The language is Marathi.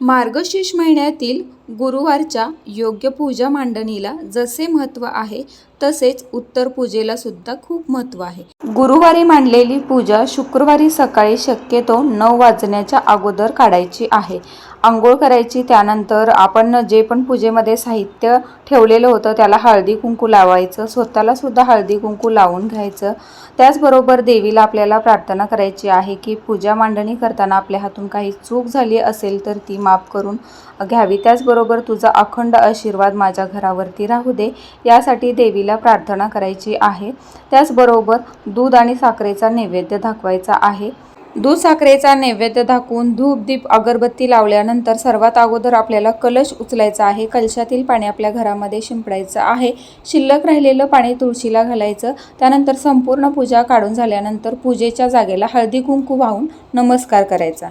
मार्गशीर्ष महिन्यातील गुरुवारच्या योग्य पूजा मांडणीला जसे महत्त्व आहे तसेच उत्तर पूजेला सुद्धा खूप महत्त्व आहे. गुरुवारी मांडलेली पूजा शुक्रवारी सकाळी शक्यतो नऊ वाजण्याच्या अगोदर काढायची आहे. आंघोळ करायची त्यानंतर आपण जे पण पूजेमध्ये साहित्य ठेवलेलं होतं त्याला हळदी कुंकू लावायचं स्वतःला सुद्धा हळदी कुंकू लावून घ्यायचं. त्याचबरोबर देवीला आपल्याला प्रार्थना करायची आहे की पूजा मांडणी करताना आपल्या हातून काही चूक झाली असेल तर ती माफ करून घ्यावी. त्याचबरोबर तुझा अखंड आशीर्वाद माझ्या घरावरती राहू दे. यासाठी देवीला प्रार्थना करायची आहे. त्याचबरोबर दूध आणि साखरेचा नैवेद्य दाखवायचा आहे. दूध साखरेचा नैवेद्य दाखवून धूप दीप अगरबत्ती लावल्यानंतर सर्वात अगोदर आपल्याला कलश उचलायचा आहे. कलशातील पाणी आपल्या घरामध्ये शिंपडायचं आहे. शिल्लक राहिलेलं पाणी तुळशीला घालायचं. त्यानंतर संपूर्ण पूजा काढून झाल्यानंतर पूजेच्या जागेला हळदी कुंकू वाहून नमस्कार करायचा.